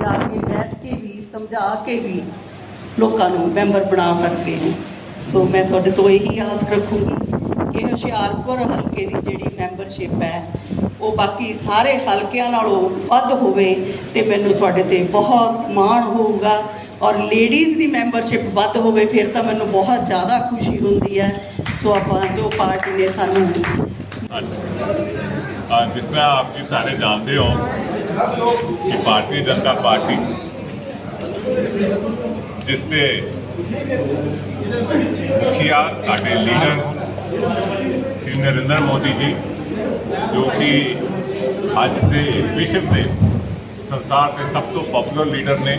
ਜਾ ਕੇ, ਬੈਠ ਕੇ ਵੀ, ਸਮਝਾ ਕੇ ਵੀ ਲੋਕਾਂ ਨੂੰ ਮੈਂਬਰ ਬਣਾ ਸਕਦੇ ਨੇ। ਸੋ ਮੈਂ ਤੁਹਾਡੇ ਤੋਂ ਇਹੀ ਆਸ ਰੱਖੂੰਗੀ ਕਿ ਹੁਸ਼ਿਆਰਪੁਰ ਹਲਕੇ ਦੀ ਜਿਹੜੀ ਮੈਂਬਰਸ਼ਿਪ ਹੈ, ਉਹ ਬਾਕੀ ਸਾਰੇ ਹਲਕਿਆਂ ਨਾਲੋਂ ਵੱਧ ਹੋਵੇ ਤੇ ਮੈਨੂੰ ਤੁਹਾਡੇ ਤੇ ਬਹੁਤ ਮਾਣ ਹੋਊਗਾ। ਔਰ ਲੇਡੀਜ਼ ਦੀ ਮੈਂਬਰਸ਼ਿਪ ਵੱਧ ਹੋਵੇ, ਫਿਰ ਤਾਂ ਮੈਨੂੰ ਬਹੁਤ ਜ਼ਿਆਦਾ ਖੁਸ਼ੀ ਹੁੰਦੀ ਹੈ। ਸੋ ਆਪਾਂ ਜੋ ਪਾਰਟੀ ਨੇ ਸਾਨੂੰ ਅੱਜ ਜਿਸ ਤਰ੍ਹਾਂ ਆਪ ਜੀ ਸਾਰੇ ਜਾਣਦੇ ਹੋ ਕਿ ਭਾਰਤੀ ਜਨਤਾ ਪਾਰਟੀ ਜਿਸ ਦੇ ਮੁਖੀਆ ਸਾਡੇ ਲੀਡਰ ਸ੍ਰੀ ਨਰਿੰਦਰ ਮੋਦੀ ਜੀ, ਜੋ ਕਿ ਅੱਜ ਦੇ ਵਿਸ਼ਵ ਦੇ ਸੰਸਾਰ ਦੇ ਸਭ ਤੋਂ ਪਪੂਲਰ ਲੀਡਰ ਨੇ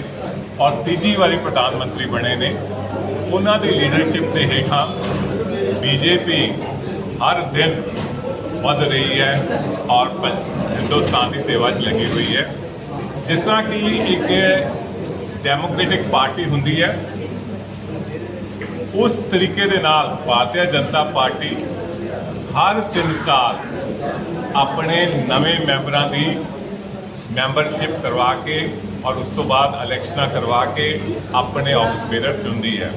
ਔਰ ਤੀਜੀ ਵਾਰੀ ਪ੍ਰਧਾਨ ਮੰਤਰੀ ਬਣੇ ਨੇ। ਉਹਨਾਂ ਦੀ ਲੀਡਰਸ਼ਿਪ ਦੇ ਹੇਠਾਂ ਬੀਜੇਪੀ ਹਰ ਦਿਨ ਵੱਧ ਰਹੀ ਹੈ ਔਰ ਹਿੰਦੁਸਤਾਨ ਦੀ ਸੇਵਾ 'ਚ ਲੱਗੀ ਹੋਈ ਹੈ। ਜਿਸ ਤਰ੍ਹਾਂ ਕਿ ਇੱਕ ਡੈਮੋਕ੍ਰੈਟਿਕ ਪਾਰਟੀ ਹੁੰਦੀ ਹੈ, ਉਸ ਤਰੀਕੇ ਦੇ ਨਾਲ ਭਾਰਤੀ ਜਨਤਾ ਪਾਰਟੀ ਹਰ 3 ਸਾਲ ਆਪਣੇ ਨਵੇਂ ਮੈਂਬਰਾਂ ਦੀ ਮੈਂਬਰਸ਼ਿਪ ਕਰਵਾ ਕੇ ਔਰ ਉਸ ਤੋਂ ਬਾਅਦ ਇਲੈਕਸ਼ਨਾਂ ਕਰਵਾ ਕੇ ਆਪਣੇ ਆਫਿਸ ਬੇਰਰ ਚੁਣਦੀ ਹੈ।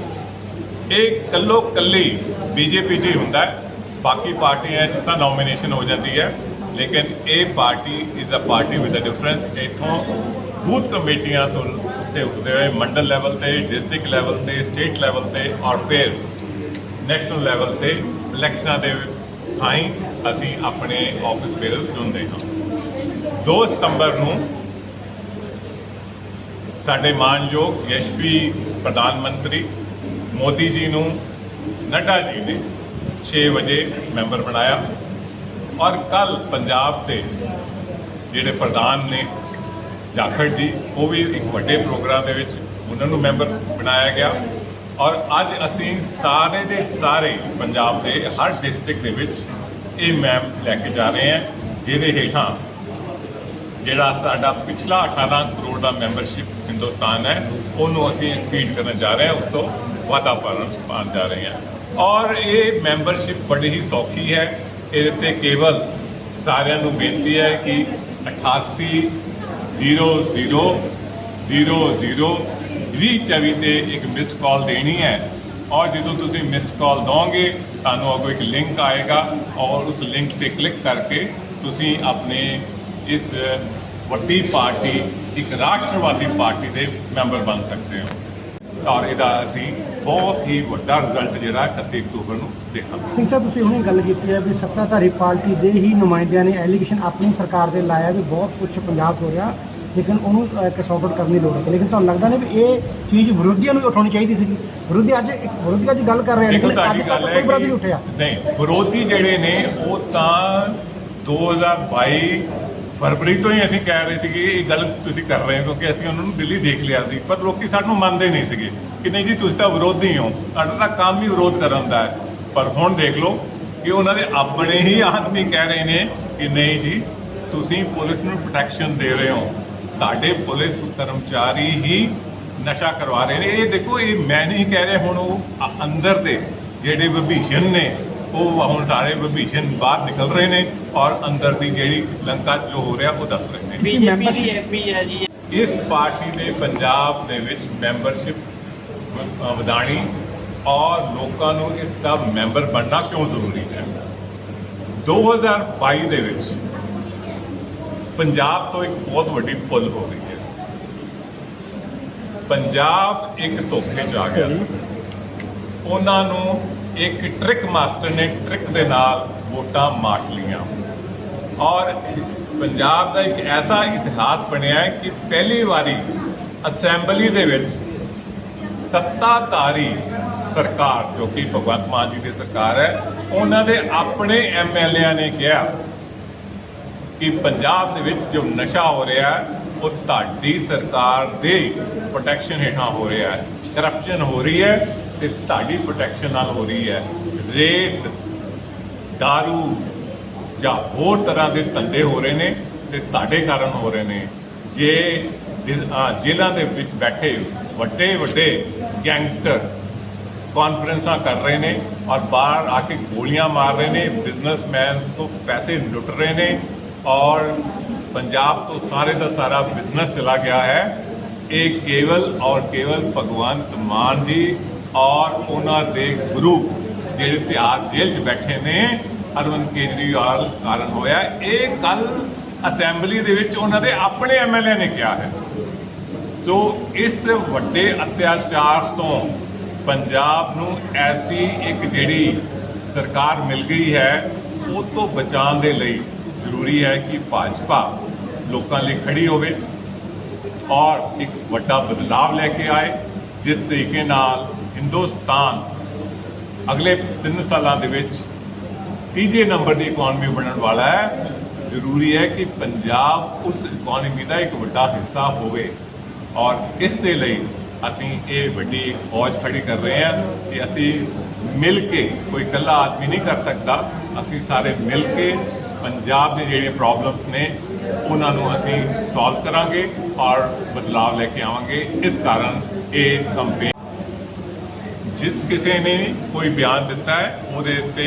ਇਹ ਕੱਲੋ ਕੱਲੀ ਬੀਜੇਪੀ 'ਚ ਹੀ ਹੁੰਦਾ ਹੈ। ਬਾਕੀ ਪਾਰਟੀਆਂ 'ਚ ਤਾਂ ਨੋਮੀਨੇਸ਼ਨ ਹੋ ਜਾਂਦੀ ਹੈ ਲੇਕਿਨ ਇਹ party is a party with a difference ਇਥੋਂ ਬੂਥ ਕਮੇਟੀਆਂ ਤੋਂ ਉੱਤੇ ਉੱਠਦੇ ਹੋਏ ਮੰਡਲ ਲੈਵਲ ਤੇ ਡਿਸਟ੍ਰਿਕਟ ਲੈਵਲ ਤੇ ਸਟੇਟ ਲੈਵਲ ਤੇ ਔਰ ਫਿਰ ਨੈਸ਼ਨਲ ਲੈਵਲ ਤੇ ਇਲੈਕਸ਼ਨਾਂ ਦੇ ਥਾਈਂ ਅਸੀਂ ਆਪਣੇ ਆਫਿਸ ਬੇਰਰ ਚੁਣਦੇ ਹਾਂ। 2 ਸਤੰਬਰ ਨੂੰ ਸਾਡੇ ਮਾਨਯੋਗ ਯਸ਼ਵੀ ਪ੍ਰਧਾਨ ਮੰਤਰੀ ਮੋਦੀ ਜੀ ਨੂੰ ਨੱਡਾ ਜੀ ਨੇ 6 ਵਜੇ ਮੈਂਬਰ ਬਣਾਇਆ। ਔਰ ਕੱਲ ਪੰਜਾਬ ਦੇ ਜਿਹੜੇ ਪ੍ਰਧਾਨ ਨੇ, ਜਾਖੜ ਜੀ, ਉਹ ਵੀ ਇੱਕ ਵੱਡੇ ਪ੍ਰੋਗਰਾਮ ਦੇ ਵਿੱਚ ਉਹਨਾਂ ਨੂੰ ਮੈਂਬਰ ਬਣਾਇਆ ਗਿਆ। ਔਰ ਅੱਜ ਅਸੀਂ ਸਾਰੇ ਦੇ ਸਾਰੇ ਪੰਜਾਬ ਦੇ ਹਰ ਡਿਸਟ੍ਰਿਕਟ ਦੇ ਵਿੱਚ ਇਹ ਮੈਮ ਲੈ ਕੇ ਜਾ ਰਹੇ ਹਾਂ, ਜਿਹਦੇ ਹੇਠਾਂ ਜਿਹੜਾ ਸਾਡਾ ਪਿਛਲਾ 18 ਕਰੋੜ ਦਾ ਮੈਂਬਰਸ਼ਿਪ ਹਿੰਦੁਸਤਾਨ ਹੈ, ਉਹਨੂੰ ਅਸੀਂ ਐਕਸੀਡ ਕਰਨ ਜਾ ਰਹੇ ਹਾਂ, ਉਸ ਤੋਂ ਵਾਧਾ ਪਾਉਣ ਜਾ ਰਹੇ ਹਾਂ। ਔਰ ਇਹ ਮੈਂਬਰਸ਼ਿਪ ਬੜੀ ਹੀ ਸੌਖੀ ਹੈ। ਇਹਦੇ ਤੇ ਕੇਵਲ ਸਾਰਿਆਂ ਨੂੰ ਬੇਨਤੀ ਹੈ ਕਿ 88 00 00 24 ਤੇ ਇੱਕ ਮਿਸਡ ਕਾਲ ਦੇਣੀ ਹੈ। ਔਰ ਜਦੋਂ ਤੁਸੀਂ ਮਿਸਡ ਕਾਲ ਦੋਗੇ ਤੁਹਾਨੂੰ ਅੱਗੋਂ ਇੱਕ ਲਿੰਕ ਆਏਗਾ ਔਰ ਉਸ ਲਿੰਕ ਤੇ ਕਲਿੱਕ ਕਰਕੇ ਤੁਸੀਂ ਆਪਣੇ ਇਸ ਵੱਡੀ ਪਾਰਟੀ, ਇੱਕ ਰਾਸ਼ਟਰਵਾਦੀ ਪਾਰਟੀ ਦੇ ਮੈਂਬਰ ਬਣ ਸਕਦੇ ਹੋ। ਔਰ ਇਹਦਾ ਅਸੀਂ ਬਹੁਤ ਹੀ ਵੱਡਾ ਰਿਜ਼ਲਟ ਜਿਹੜਾ 31 ਅਕਤੂਬਰ ਨੂੰ ਦੇਖਾਂਗੇ ਸਿੰਘ ਸਾਹਿਬ ਤੁਸੀਂ ਹੁਣੇ ਗੱਲ ਕੀਤੀ ਹੈ ਵੀ ਸੱਤਾਧਾਰੀ ਪਾਰਟੀ ਦੇ ਹੀ ਨੁਮਾਇੰਦਿਆਂ ਨੇ ਐਲੀਗੇਸ਼ਨ ਆਪਣੀ ਸਰਕਾਰ ਦੇ ਲਾਇਆ ਵੀ ਬਹੁਤ ਕੁਝ ਪੰਜਾਬ ਹੋ ਰਿਹਾ ਲੇਕਿਨ ਉਹਨੂੰ ਕਸੌਟ ਕਰਨ ਦੀ ਲੋੜ ਹੈ। ਲੇਕਿਨ ਤੁਹਾਨੂੰ ਲੱਗਦਾ ਨਹੀਂ ਵੀ ਇਹ ਚੀਜ਼ ਵਿਰੋਧੀਆਂ ਨੂੰ ਉਠਾਉਣੀ ਚਾਹੀਦੀ ਸੀਗੀ? ਵਿਰੋਧੀ ਅੱਜ ਇੱਕ ਵਿਰੋਧੀ ਅੱਜ ਗੱਲ ਕਰ ਰਹੇ ਨੇ ਲੇਕਿਨ ਅੱਜ ਤੱਕ ਕੋਈ ਵਿਰੋਧੀ ਨਹੀਂ ਉੱਠਿਆ। ਨਹੀਂ ਵਿਰੋਧੀ ਜਿਹੜੇ ਨੇ ਉਹ ਤਾਂ 2022 ਫਰਵਰੀ ਤੋਂ ਹੀ ਅਸੀਂ ਕਹਿ ਰਹੇ ਸੀਗੇ ਇਹ ਗੱਲ ਤੁਸੀਂ ਕਰ ਰਹੇ ਹੋ, ਕਿਉਂਕਿ ਅਸੀਂ ਉਹਨਾਂ ਨੂੰ ਦਿੱਲੀ ਦੇਖ ਲਿਆ ਸੀ। ਪਰ ਲੋਕੀ ਸਾਨੂੰ ਮੰਨਦੇ ਨਹੀਂ ਸੀਗੇ ਕਿ ਨਹੀਂ ਜੀ, ਤੁਸੀਂ ਤਾਂ ਵਿਰੋਧੀ ਹੋ। ਤੁਹਾਡਾ ਤਾਂ ਕੰਮ ਹੀ ਵਿਰੋਧ ਕਰਨ ਦਾ ਹੈ। ਪਰ ਹੁਣ ਦੇਖ ਲਓ ਕਿ ਉਹਨਾਂ ਦੇ ਆਪਣੇ ਹੀ ਆਦਮੀ ਕਹਿ ਰਹੇ ਨੇ ਕਿ ਨਹੀਂ ਜੀ, ਤੁਸੀਂ ਪੁਲਿਸ ਨੂੰ ਪ੍ਰੋਟੈਕਸ਼ਨ ਦੇ ਰਹੇ ਹੋ। ਤੁਹਾਡੇ ਪੁਲਿਸ ਕਰਮਚਾਰੀ ਹੀ ਨਸ਼ਾ ਕਰਵਾ ਰਹੇ ਨੇ। ਇਹ ਦੇਖੋ, ਇਹ ਮੈਂ ਨਹੀਂ ਕਹਿ ਰਿਹਾ, ਹੁਣ ਉਹ ਅੰਦਰ ਦੇ ਜਿਹੜੇ ਵਿਭੀਸ਼ਣ ਨੇ ਉਹ ਹੁਣ ਸਾਰੇ ਵਿਭੀਸ਼ਣ ਬਾਹਰ ਨਿਕਲ ਰਹੇ ਨੇ ਔਰ ਅੰਦਰ ਦੀ ਜਿਹੜੀ ਲੰਕਾ ਜੋ ਹੋ ਰਿਹਾ ਉਹ ਦੱਸ ਰਹੇ ਨੇ। ਬੀਜੇਪੀ ਬੀਜੇਪੀ ਦੀ ਦੀ ਐਮਪੀ ਹੈ ਜੀ। ਇਸ ਪਾਰਟੀ ਨੇ ਪੰਜਾਬ ਦੇ ਵਿੱਚ ਮੈਂਬਰਸ਼ਿਪ ਵਧਾਣੀ ਔਰ ਲੋਕਾਂ ਨੂੰ ਇਸ ਦਾ ਮੈਂਬਰ ਬਣਨਾ ਕਿਉਂ ਜ਼ਰੂਰੀ ਹੈ? 2022 ਦੇ ਵਿੱਚ ਪੰਜਾਬ ਤੋਂ ਇੱਕ ਬਹੁਤ ਵੱਡੀ ਭੁੱਲ ਹੋ ਗਈ ਹੈ। ਪੰਜਾਬ ਇੱਕ ਧੋਖੇ 'ਚ ਆ ਗਿਆ। ਸੀ ਉਹਨਾਂ ਨੂੰ ਇੱਕ ਟ੍ਰਿਕ ਮਾਸਟਰ ਨੇ ਟ੍ਰਿਕ ਦੇ ਨਾਲ ਵੋਟਾਂ ਮਾਟ ਲੀਆਂ ਔਰ ਪੰਜਾਬ ਦਾ ਇੱਕ ਐਸਾ ਇਤਿਹਾਸ ਬਣਿਆ ਹੈ ਕਿ ਪਹਿਲੀ ਵਾਰੀ ਅਸੈਂਬਲੀ ਦੇ ਵਿੱਚ ਸੱਤਾਧਾਰੀ ਸਰਕਾਰ, ਜੋ ਕਿ ਭਗਵੰਤ ਮਾਨ ਜੀ ਦੀ ਸਰਕਾਰ ਹੈ, ਉਹਨਾਂ ਦੇ ਆਪਣੇ ਐਮਐਲਏਆਂ ਨੇ ਕਿਹਾ ਕਿ ਪੰਜਾਬ ਦੇ ਵਿੱਚ ਜੋ ਨਸ਼ਾ ਹੋ ਰਿਹਾ ਹੈ, ਉਹ ਤੁਹਾਡੀ ਸਰਕਾਰ ਦੇ ਪ੍ਰੋਟੈਕਸ਼ਨ ਹੇਠਾਂ ਹੋ ਰਿਹਾ ਹੈ। ਕਰਪਸ਼ਨ ਹੋ ਰਹੀ ਹੈ ਤੇ ਤੁਹਾਡੀ ਪ੍ਰੋਟੈਕਸ਼ਨ ਨਾਲ ਹੋ ਰਹੀ ਹੈ। ਰੇਤ, दारू ਜਾਂ ਹੋਰ ਤਰ੍ਹਾਂ ਦੇ ਧੰਦੇ ਹੋ ਰਹੇ ਨੇ ਤੇ ਤੁਹਾਡੇ ਕਾਰਨ ਹੋ ਰਹੇ ਨੇ। ਜੇ ਜੇਲ੍ਹਾਂ ਦੇ ਵਿੱਚ ਬੈਠੇ ਵੱਡੇ ਵੱਡੇ ਗੈਂਗਸਟਰ ਕਾਨਫਰੰਸਾਂ ਕਰ ਰਹੇ ਨੇ ਔਰ ਬਾਹਰ ਆ ਕੇ ਗੋਲੀਆਂ ਮਾਰ ਰਹੇ ਨੇ ਬਿਜ਼ਨਸਮੈਨ ਤੋਂ ਪੈਸੇ ਲੁੱਟ ਰਹੇ ਨੇ ਔਰ ਪੰਜਾਬ ਤੋਂ ਸਾਰੇ ਦਾ ਸਾਰਾ ਬਿਜ਼ਨਸ ਚਲਾ ਗਿਆ ਹੈ। ਇਹ ਕੇਵਲ ਔਰ ਕੇਵਲ ਭਗਵੰਤ ਮਾਨ ਜੀ ਔਰ ਉਹਨਾਂ ਦੇ ਗੁਰੂ ਜਿਹੜੇ ਤਿਹਾੜ ਜੇਲ੍ਹ 'ਚ ਬੈਠੇ ਨੇ ਅਰਵਿੰਦ ਕੇਜਰੀਵਾਲ ਕਾਰਨ ਹੋਇਆ। ਇਹ ਕੱਲ ਅਸੈਂਬਲੀ ਦੇ ਵਿੱਚ ਉਹਨਾਂ ਦੇ ਆਪਣੇ ਐਮਐਲਏ ਨੇ ਕਿਹਾ ਹੈ। ਸੋ ਇਸ ਵੱਡੇ ਅਤਿਆਚਾਰ ਤੋਂ ਪੰਜਾਬ ਨੂੰ ਐਸੀ ਇੱਕ ਜਿਹੜੀ ਸਰਕਾਰ ਮਿਲ ਗਈ ਹੈ, ਉਹ ਤੋਂ ਬਚਾਉਣ ਦੇ ਲਈ ਜ਼ਰੂਰੀ ਹੈ ਕਿ ਭਾਜਪਾ ਲੋਕਾਂ ਲਈ ਖੜੀ ਹੋਵੇ ਔਰ ਇੱਕ ਵੱਡਾ ਬਦਲਾਵ ਲੈ ਕੇ ਆਏ। ਜਿਸ ਤਰੀਕੇ ਨਾਲ ਹਿੰਦੁਸਤਾਨ ਅਗਲੇ 3 ਸਾਲਾਂ ਦੇ ਵਿੱਚ ਤੀਜੇ ਨੰਬਰ ਦੀ ਇਕਨੋਮੀ ਬਣਨ ਵਾਲਾ ਹੈ, ਜ਼ਰੂਰੀ ਹੈ ਕਿ ਪੰਜਾਬ ਉਸ ਇਕਨੋਮੀ ਦਾ ਇੱਕ ਵੱਡਾ ਹਿੱਸਾ ਹੋਵੇ ਔਰ ਇਸ ਦੇ ਲਈ ਅਸੀਂ ਇਹ ਵੱਡੀ ਫੌਜ ਖੜੀ ਕਰ ਰਹੇ ਹਾਂ ਕਿ ਅਸੀਂ ਮਿਲ ਕੇ ਕੋਈ ਇਕੱਲਾ ਆਦਮੀ ਨਹੀਂ ਕਰ ਸਕਦਾ, ਅਸੀਂ ਸਾਰੇ ਮਿਲ ਕੇ ਪੰਜਾਬ ਦੇ ਜਿਹੜੇ ਪ੍ਰੋਬਲਮਸ ਨੇ ਉਹਨਾਂ ਨੂੰ ਅਸੀਂ ਸੋਲਵ ਕਰਾਂਗੇ ਔਰ ਬਦਲਾਵ ਲੈ ਕੇ ਆਵਾਂਗੇ। ਇਸ ਕਾਰਨ ਇਹ ਕੰਪੇਨ ਜਿਸ ਕਿਸੇ ਨੇ ਕੋਈ ਬਿਆਨ ਦਿੱਤਾ ਹੈ ਉਹਦੇ ਉੱਤੇ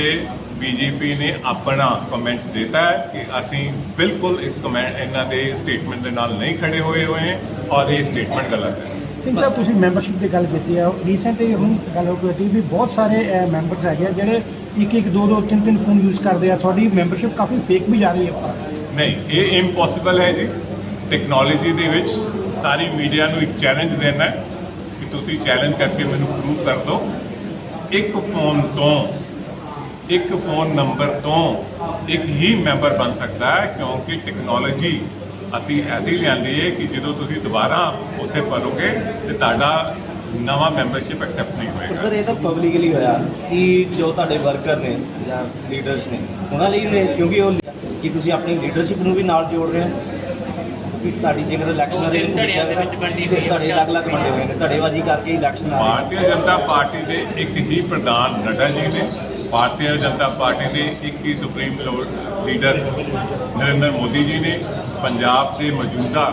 ਬੀਜੇਪੀ ਨੇ ਆਪਣਾ ਕਮੈਂਟ ਦਿੱਤਾ ਹੈ ਕਿ ਅਸੀਂ ਬਿਲਕੁਲ ਇਸ ਕਮੈਂਟ ਇਹਨਾਂ ਦੇ ਸਟੇਟਮੈਂਟ ਦੇ ਨਾਲ ਨਹੀਂ ਖੜੇ ਹੋਏ ਹੋਏ ਔਰ ਇਹ ਸਟੇਟਮੈਂਟ ਗਲਤ ਹੈ। ਸਿੰਘ ਸਾਹਿਬ ਤੁਸੀਂ ਮੈਂਬਰਸ਼ਿਪ ਦੀ ਗੱਲ ਕੀਤੀ ਹੈ। ਰੀਸੈਂਟ ਇਹ ਹੁਣ ਗੱਲ ਹੋ ਗਈ ਵੀ ਬਹੁਤ ਸਾਰੇ ਮੈਂਬਰਸ ਹੈਗੇ ਆ ਜਿਹੜੇ ਇੱਕ ਇੱਕ ਦੋ ਦੋ ਤਿੰਨ ਤਿੰਨ ਫੋਨ ਯੂਜ਼ ਕਰਦੇ ਆ। ਤੁਹਾਡੀ ਮੈਂਬਰਸ਼ਿਪ ਕਾਫੀ ਫੇਕ ਵੀ ਜਾ ਰਹੀ ਹੈ ਨਹੀਂ ਇਹ ਇੰਪੋਸੀਬਲ ਹੈ ਜੀ। ਟੈਕਨੋਲੋਜੀ ਦੇ ਵਿੱਚ ਸਾਰੀ ਮੀਡੀਆ ਨੂੰ ਇੱਕ ਚੈਲੰਜ ਦੇਣਾ ਹੈ। ਕਿ ਤੁਸੀਂ ਚੈਲੰਜ ਕਰਕੇ ਮੈਨੂੰ ਪ੍ਰੂਵ ਕਰ ਦਿਓ। ਇੱਕ ਫੋਨ ਤੋਂ, ਇੱਕ ਫੋਨ ਨੰਬਰ ਤੋਂ ਇੱਕ ਹੀ ਮੈਂਬਰ ਬਣ ਸਕਦਾ ਹੈ, ਕਿਉਂਕਿ ਟੈਕਨੋਲੋਜੀ ਅਸੀਂ ਐਸੀ ਲਿਆਂਦੀ ਹੈ ਕਿ ਜਦੋਂ ਤੁਸੀਂ ਦੁਬਾਰਾ ਉੱਥੇ ਭਰੋਗੇ ਤੇ ਤੁਹਾਡਾ ਨਵਾਂ ਮੈਂਬਰਸ਼ਿਪ ਐਕਸੈਪਟ ਨਹੀਂ ਹੋਏਗਾ। ਸਰ ਇਹ ਤਾਂ ਪਬਲਿਕਲੀ ਹੋਇਆ ਕਿ ਜੋ ਤੁਹਾਡੇ ਵਰਕਰ ਨੇ ਜਾਂ ਲੀਡਰਸ ਨੇ, ਉਹਨਾਂ ਲਈ ਕਿਉਂਕਿ ਉਹ, ਕਿ ਤੁਸੀਂ ਆਪਣੀ ਲੀਡਰਸ਼ਿਪ ਨੂੰ ਵੀ ਨਾਲ ਜੋੜ ਰਹੇ ਹੋ। ਕਿ ਤੁਹਾਡੀ ਜੇਕਰ ਇਲੈਕਸ਼ਨ ਦੇ ਧੜਿਆਂ ਦੇ ਵਿੱਚ ਵੰਡੀ ਹੋਈ ਹੈ। ਤੁਹਾਡੇ ਅਲੱਗ-ਅਲੱਗ ਵੰਡੇ ਹੋਏ ਨੇ ਧੜੇਬਾਜ਼ੀ ਕਰਕੇ ਇਲੈਕਸ਼ਨ ਆ ਰਹੇ ਭਾਰਤੀ ਜਨਤਾ ਪਾਰਟੀ ਦੇ ਇੱਕ ਹੀ ਪ੍ਰਧਾਨ ਨੱਡਾ ਜੀ ਨੇ। ਭਾਰਤੀ ਜਨਤਾ ਪਾਰਟੀ ਦੇ ਇੱਕ ਹੀ ਸੁਪਰੀਮ ਲੀਡਰ ਨਰਿੰਦਰ ਮੋਦੀ ਜੀ ਨੇ। ਪੰਜਾਬ ਦੇ ਮੌਜੂਦਾ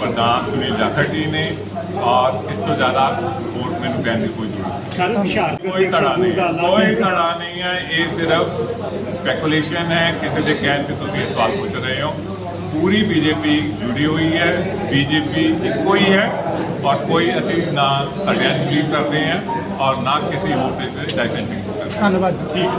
ਪ੍ਰਧਾਨ ਸੁਨੀਲ ਜਾਖੜ ਜੀ ਨੇ। ਔਰ ਇਸ ਤੋਂ ਜ਼ਿਆਦਾ ਹੋਰ ਮੈਨੂੰ ਕਹਿਣ ਦੀ ਕੋਈ ਜ਼ਰੂਰਤ ਕੋਈ ਧੜਾ ਨਹੀਂ ਕੋਈ ਧੜਾ ਨਹੀਂ ਹੈ। ਇਹ ਸਿਰਫ ਸਪੈਕੂਲੇਸ਼ਨ ਹੈ। ਕਿਸੇ ਦੇ ਕਹਿਣ ਤੇ ਤੁਸੀਂ ਇਹ ਸਵਾਲ ਪੁੱਛ ਰਹੇ ਹੋ। ਪੂਰੀ ਬੀਜੇਪੀ ਜੁੜੀ ਹੋਈ ਹੈ ਬੀਜੇਪੀ ਇੱਕੋ ਹੀ ਹੈ ਔਰ ਕੋਈ ਅਸੀਂ ਨਾ ਧੜਿਆਂ ਬਲੀਵ ਕਰਦੇ ਹਾਂ ਔਰ ਨਾ ਕਿਸੇ ਹੋਰ ਦੇ ਡਾਇਸੈਂਟਿੰਗ ਕਰਦੇ ਧੰਨਵਾਦ। ਠੀਕ